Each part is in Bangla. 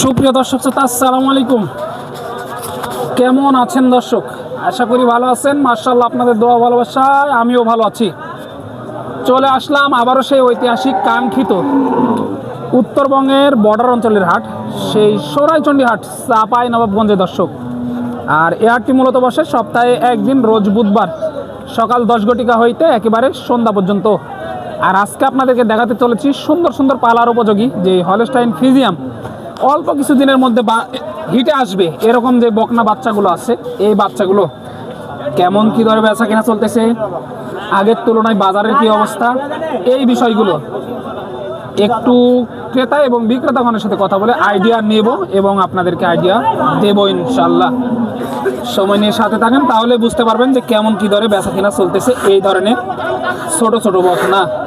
সুপ্রিয় দর্শক শ্রোতা, আসসালামু আলাইকুম। কেমন আছেন দর্শক? আশা করি ভালো আছেন। মার্শাল্লাহ আপনাদের দোয়া ভালোবাসায় আমিও ভালো আছি। চলে আসলাম আবারও সেই ঐতিহাসিক কাঙ্ক্ষিত উত্তরবঙ্গের বর্ডার অঞ্চলের হাট, সেই সরাইচণ্ডী হাট, চাপাই নবাবগঞ্জে দর্শক। আর এ হাটটি মূলত বসে সপ্তাহে একদিন, রোজ বুধবার সকাল দশ ঘটিকা হইতে একেবারে সন্ধ্যা পর্যন্ত। আর আজকে আপনাদেরকে দেখাতে চলেছি সুন্দর সুন্দর পালার উপযোগী যে হলস্টাইন ফিজিয়াম। অল্প কিছু দিনের মধ্যে বা- হিটে আসবে এরকম যে বকনা বাচ্চাগুলো আছে, এই বাচ্চাগুলো কেমন কি দরে বেচা কেনা চলতেছে, আগের তুলনায় বাজারের কি অবস্থা, এই বিষয়গুলো একটু ক্রেতা এবং বিক্রেতাগণের সাথে কথা বলে আইডিয়া নেব এবং আপনাদেরকে আইডিয়া দেবো ইনশাল্লাহ সময় নিয়ে সাথে থাকেন, তাহলে বুঝতে পারবেন যে কেমন কি দরে বেচা কেনা চলতেছে এই ধরনের ছোট ছোট বকনা।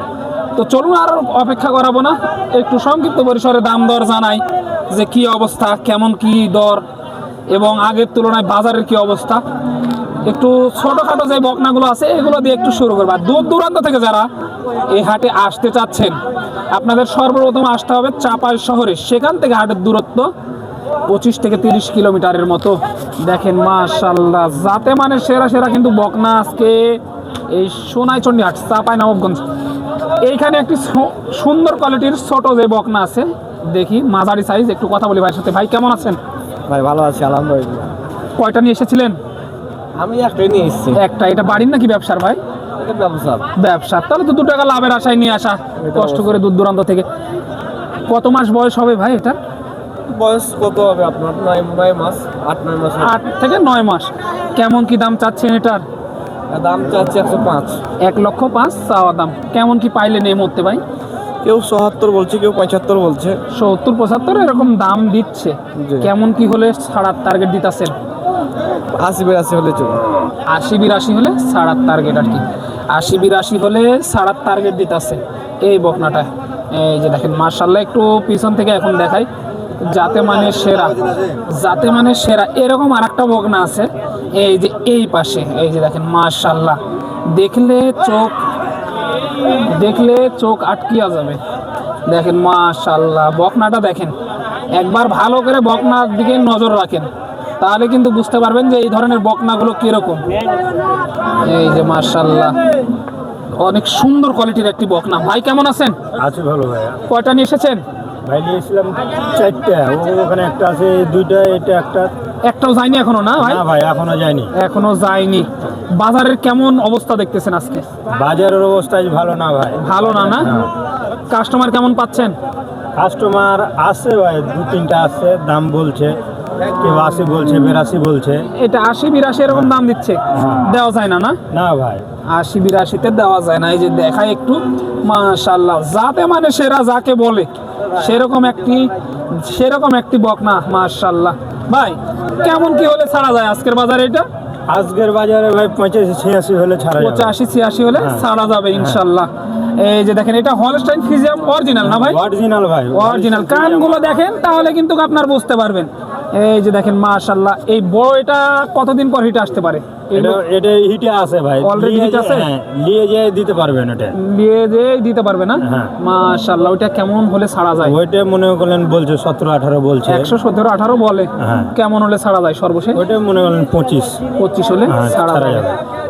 তো চলুন আর অপেক্ষা করাবো না। একটু সংক্ষিপ্ত পরিসরে দাম দর জানাই যে কি অবস্থা, কেমন কি দর এবং আগের তুলনায় বাজারের কি অবস্থা। একটু ছোটখাটো যে বকনাগুলো আছে, এগুলো দিয়ে একটু শুরু করব। আর দূর দূরান্ত থেকে যারা এই হাটে আসতে চাচ্ছেন, আপনাদের সর্বপ্রথম আসতে হবে চাপাই শহরে। সেখান থেকে হাটের দূরত্ব পঁচিশ থেকে তিরিশ কিলোমিটারের মতো। দেখেন মাশাল্লাহ যাতে মানে সেরা সেরা কিন্তু বকনা আজকে এই সোনাইচন্ডী হাট, চাপাই নবাবগঞ্জ। এইখানে একটি সুন্দর কোয়ালিটির ছোট যে বকনা আছে দেখি মাঝারি সাইজ একটু কথা বলি ভাইয়ের সাথে। ভাই কেমন আছেন? ভাই ভালো আছি আলহামদুলিল্লাহ। কয়টা নিয়ে এসেছিলেন? আমি একটাই নিয়ে এসেছি। একটা এটা বাড়ির নাকি ব্যবসার ভাই? ব্যবসা। ব্যবসা তাহলে তো দু টাকা লাভের আশায় নিয়ে আসা কষ্ট করে দূর দূরান্ত থেকে। কত মাস বয়স হবে ভাই এটা? বয়স কত হবে আপনার? নয় নয় মাস আট নয় মাস আট থেকে নয় মাস। কেমন কি দাম চাচ্ছেন এটার? দাম চাচ্ছে একশো পাঁচ। এক লক্ষ পাঁচ চাওয়া দাম। কেমন কি পাইলে নেই মরতে ভাই? কেউ সহাত্তর বলছে কেউ পঁচাত্তর বলছে। সত্তর পঁচাত্তর এরকম দাম দিচ্ছে। কেমন কি হলে ছাড়ার টার্গেট দিতেছেন? আশি বিরাশি হলে চলবে। আশি বিরাশি হলে ছাড়ার টার্গেট আর কি। আশি বিরাশি হলে ছাড়ার টার্গেট দিতেছে। এই বকনাটা এই যে দেখেন মার্শাল্লাহ একটু পিছন থেকে এখন দেখাই। যাতে মানে সেরা। যাতে মানে সেরা। এরকম আর একটা বকনা আছে। এই যে এই পাশে এই যে দেখেন মাশাল্লাহ দেখলে চোখ দেখলে চোখ আটকিয়া যাবে। দেখেন মাশাল্লাহ বকনাটা দেখেন একবার ভালো করে বকনার দিকে নজর রাখেন। তাহলে কিন্তু বুঝতে পারবেন যে এই ধরনের বকনাগুলো কীরকম। এই যে মাশাল্লাহ অনেক সুন্দর কোয়ালিটির একটি বকনা। ভাই কেমন আছেন? আছে ভালো ভাইয়া। কয়টা নিয়ে এসেছেন? ভাই নিয়েছিলাম চারটা। ওখানে একটা আছে দুইটা এটা একটা। একটাও যায়নি এখনও না ভাই? না ভাই এখনও যায়নি। এখনও যায়নি। বাজারের কেমন অবস্থা দেখতেছেন আজকে? বাজারের অবস্থা ভালো না ভাই। ভালো না না? কাস্টমার কেমন পাচ্ছেন? কাস্টমার আছে ভাই দু তিনটা আছে দাম বলছে। কেউ আশি বলছে বেরাশি বলছে। এটা আশি বিরাশি এরকম দাম দিচ্ছে? দেওয়া যায় না না? না ভাই। আশি বিরাশিতে দেওয়া যায় না। এই যে দেখায় একটু মাশাল্লাহ যাতে মানে সেরা যাকে বলে সেরকম একটি সেরকম একটি বকনা মাশাল্লাহ ভাই কেমন কি হলে ছাড়া যায় আজকের বাজারে এটা? আজকের বাজারে ভাই পঁচাশি ছিয়াশি হলে ছাড়া পঁচাশি ছিয়াশি হলে ছাড়া যাবে ইনশাল্লাহ এই যে দেখেন এটা হলস্টাইন ফিজিয়াম অরিজিনাল না ভাই? অরিজিনাল ভাই। অরিজিনাল কানগুলো দেখেন তাহলে কিন্তু আপনার বুঝতে পারবেন। এই যে দেখেন মাশাল্লাহ এই বড় এটা কতদিন পর হিটে আসতে পারে? এটা এটা হিটে আছে ভাই। নিয়ে হিট আছে? যে- হ্যাঁ, নিয়ে যেয়ে দিতে পারবেন এটা নিয়ে যে দিতে পারবে না? হ্যাঁ। মাশাল্লাহ ওইটা কেমন হলে ছাড়া যায়? ওইটা মনে করলেন বলছে সতেরো আঠারো বলছে। একশো সতেরো আঠারো বলে। হ্যাঁ। কেমন হলে ছাড়া যায় সর্বশেষ? ওইটা মনে করলেন পঁচিশ। পঁচিশ হলে ছাড়া যাবে।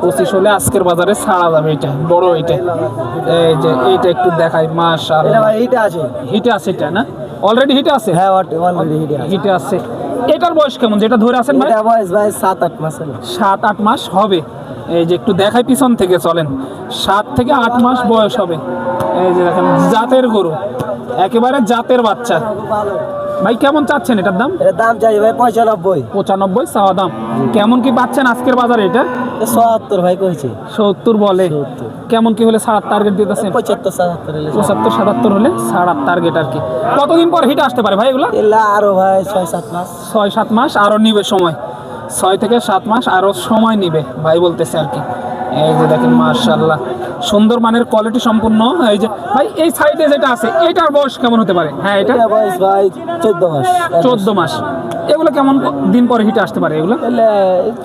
পঁচিশ হলে আজকের বাজারে ছাড়া যাবে এটা। বড় এটা। এই যে এইটা একটু দেখাই মাশাল্লাহ এইটা আছে। হিটে আছে এটা না? অলরেডি হিটে আছে? হ্যাঁ অলরেডি হিটে হিটে আছে। এটার বয়স কেমন? যেটা ধরে আছেন ভাই? বয়স ভাই সাত আট মাস সাত আট মাস হবে। এই যে একটু দেখাই পিছন থেকে চলেন। সাত থেকে আট মাস বয়স হবে। এই যে দেখেন জাতের গরু। একেবারে জাতের বাচ্চা। ভাই কেমন চাচ্ছেন এটার দাম? দাম চাই ভাই পঁচানব্বই। পঁচানব্বই চাওয়া দাম। কেমন কি পাচ্ছেন আজকের বাজারে এটা? সত্তর ভাই কইছে। সত্তর বলে। কেমন কি হলে সাড়ার টার্গেট দিতেছে? পঁচাত্তর সাতাত্তর হলে। পঁচাত্তর সাতাত্তর হলে সাড়ার টার্গেট আর কি। কতদিন পর হিট আসতে পারে ভাই এগুলো? এলা আরও ভাই ছয় সাত মাস। ছয় সাত মাস আরও নিবে সময়। ছয় থেকে সাত মাস আরও সময় নিবে ভাই বলতেছে আর কি। এই যে দেখেন মার্শাল্লাহ সুন্দর মানের কোয়ালিটি সম্পূর্ণ। এই যে ভাই এই সাইডে যেটা আছে এটার বয়স কেমন হতে পারে? হ্যাঁ এটা? বয়স ভাই চোদ্দ মাস চোদ্দ মাস। এগুলো কেমন দিন পরে হিটে আসতে পারে এগুলো? তাহলে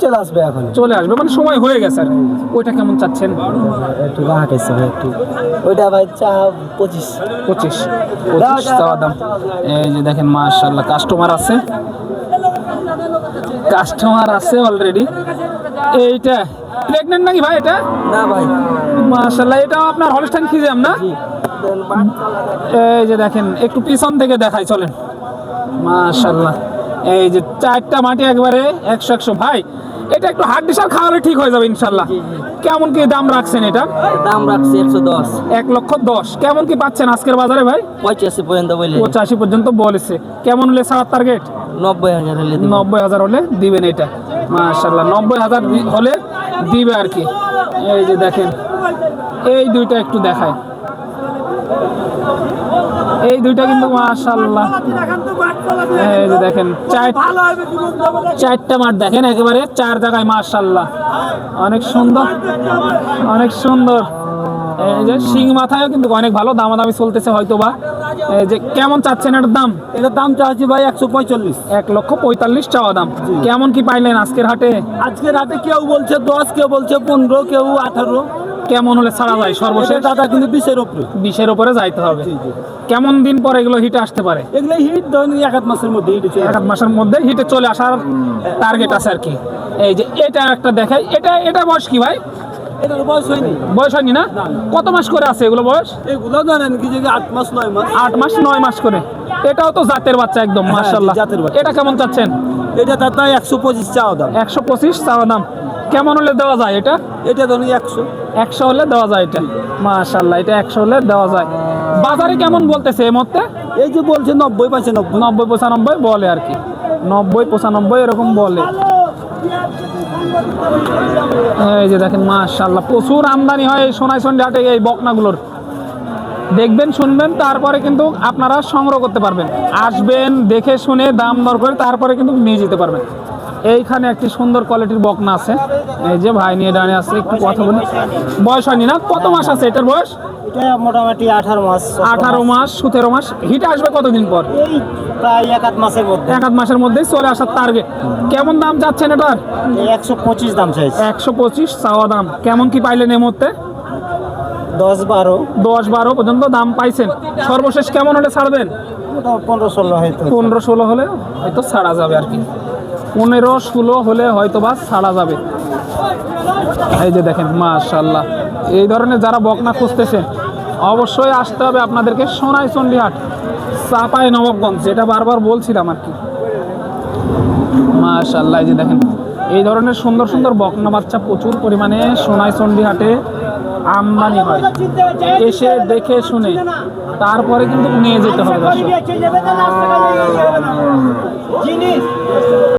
চলে আসবে এখন। চলে আসবে মানে সময় হয়ে গেছে আর ওইটা কেমন চাচ্ছেন? একটু হাঁটেছে ভাই একটু। ওইটা ভাই চা পঁচিশ। পঁচিশ পঁচিশ চাওয়া দাম। এই যে দেখেন মার্শাল্লাহ কাস্টমার আছে। কাস্টমার আছে অলরেডি এইটা প্রেগনেন্ট নাকি ভাই এটা? না ভাই। মার্শাল্লাহ এটাও আপনার হলস্টাইন খিজাম না? এই যে দেখেন একটু পিছন থেকে দেখাই চলেন। মাশাল্লাহ এই যে চারটা মাটি একবারে একশো একশো। ভাই এটা একটু হাট ডিসার খাওয়ালে ঠিক হয়ে যাবে ইনশাল্লাহ কেমন কি দাম রাখছেন এটা? দাম রাখছি একশো দশ। এক লক্ষ দশ। কেমন কি পাচ্ছেন আজকের বাজারে ভাই? পঁচাশি পর্যন্ত বলে পঁচাশি পর্যন্ত বলেছে। কেমন হলে ছাড়ার টার্গেট নব্বই হাজার হলে। নব্বই হাজার হলে দিবেন এটা। মাশাল্লাহ নব্বই হাজার হলে দিবে আর কি। এই যে দেখেন, এই দুইটা একটু দেখায়। এই দুইটা কিন্তু মাশাল্লাহ এই যে দেখেন, চার চারটা মাঠ দেখেন একেবারে, চার জায়গায় মাশাল্লাহ অনেক সুন্দর অনেক সুন্দর। এই যে শিং মাথায়ও কিন্তু অনেক ভালো, দামাদামি চলতেছে হয়তো বা যে কেমন চাচ্ছেন এটার দাম? এটার দাম চাচ্ছি ভাই একশো পঁয়তাল্লিশ। এক লক্ষ পঁয়তাল্লিশ চাওয়া দাম। কেমন কি পাইলেন আজকের হাটে? আজকে রাতে কেউ বলছে দশ কেউ বলছে পনেরো কেউ আঠারো। কেমন হলে ছাড়া যায় সর্বশেষ? দাদা কিন্তু বিশের উপরে। বিশের উপরে যাইতে হবে। কেমন দিন পরে এগুলো হিটে আসতে পারে? এগুলো হিট ধরেন এক আধ মাসের মধ্যে হিট এক আধ মাসের মধ্যে হিটে চলে আসার টার্গেট আছে আর কি। এই যে এটা একটা দেখাই। এটা এটা বয়স কি ভাই? এটার বয়স হয়নি? বয়স হয়নি না? কত মাস করে আছে এগুলো বয়স? এগুলো জানেন কি যে আট মাস নয় মাস? আট মাস নয় মাস করে। এটাও তো জাতের বাচ্চা একদম হ্যাঁ, মার্শাল্লাহ জাতের বাচ্চা। এটা কেমন চাচ্ছেন? এটা তার তাই একশো পঁচিশ চাওয়া দাম। একশো পঁচিশ চাওয়া দাম। কেমন হলে দেওয়া যায় এটা? এটা ধরুন একশো। একশো হলে দেওয়া যায় এটা। মাশাল্লাহ এটা একশো হলে দেওয়া যায়। বাজারে কেমন বলতেছে এই মুহূর্তে? এই যে বলছে নব্বই পাইছে নব্বই নব্বই পঁচানব্বই বলে আর কি। নব্বই পঁচানব্বই এরকম বলে। এই যে দেখেন মাশাল্লাহ প্রচুর আমদানি হয় এই সোনাই সন্ধ্যে হাটে এই বকনাগুলোর। দেখবেন শুনবেন তারপরে কিন্তু আপনারা সংগ্রহ করতে পারবেন। আসবেন দেখে শুনে দাম দর করে তারপরে কিন্তু নিয়ে যেতে পারবেন। এইখানে একটি সুন্দর কোয়ালিটির বকনা আছে। এই যে ভাই নিয়ে দাঁড়িয়ে আছে একটু কথা বলি। বয়স হয়নি না? কত মাস আছে এটার বয়স? এটা মোটামুটি আঠারো মাস আঠারো মাস সতেরো মাস। হিটে আসবে কতদিন পর? প্রায় এক আধ মাসের মধ্যে। এক আধ মাসের মধ্যেই চলে আসার টার্গেট কেমন দাম এটার? একশো পঁচিশ দাম চাইছে। একশো পঁচিশ চাওয়া দাম। কেমন কি পাইলেন এই মুহূর্তে? দশ বারো। দশ বারো পর্যন্ত দাম পাইছেন। সর্বশেষ কেমন হলে ছাড়বেন? পনেরো ষোলো হয়তো। পনেরো ষোলো হলে হয়তো ছাড়া যাবে আর কি। পনেরো ষোলো হলে হয়তো বা ছাড়া যাবে। এই যে দেখেন মাশাল্লাহ এই ধরনের যারা বকনা খুঁজতেছেন অবশ্যই আসতে হবে আপনাদেরকে সোনাই চণ্ডীহাট চাপাই নবাবগঞ্জ যেটা বারবার বলছিলাম আর কি। মাশাল্লাহ এই যে দেখেন এই ধরনের সুন্দর সুন্দর বকনা বাচ্চা প্রচুর পরিমাণে সোনাই চণ্ডীহাটে আমদানি হয়। এসে দেখে শুনে তারপরে কিন্তু নিয়ে যেতে হবে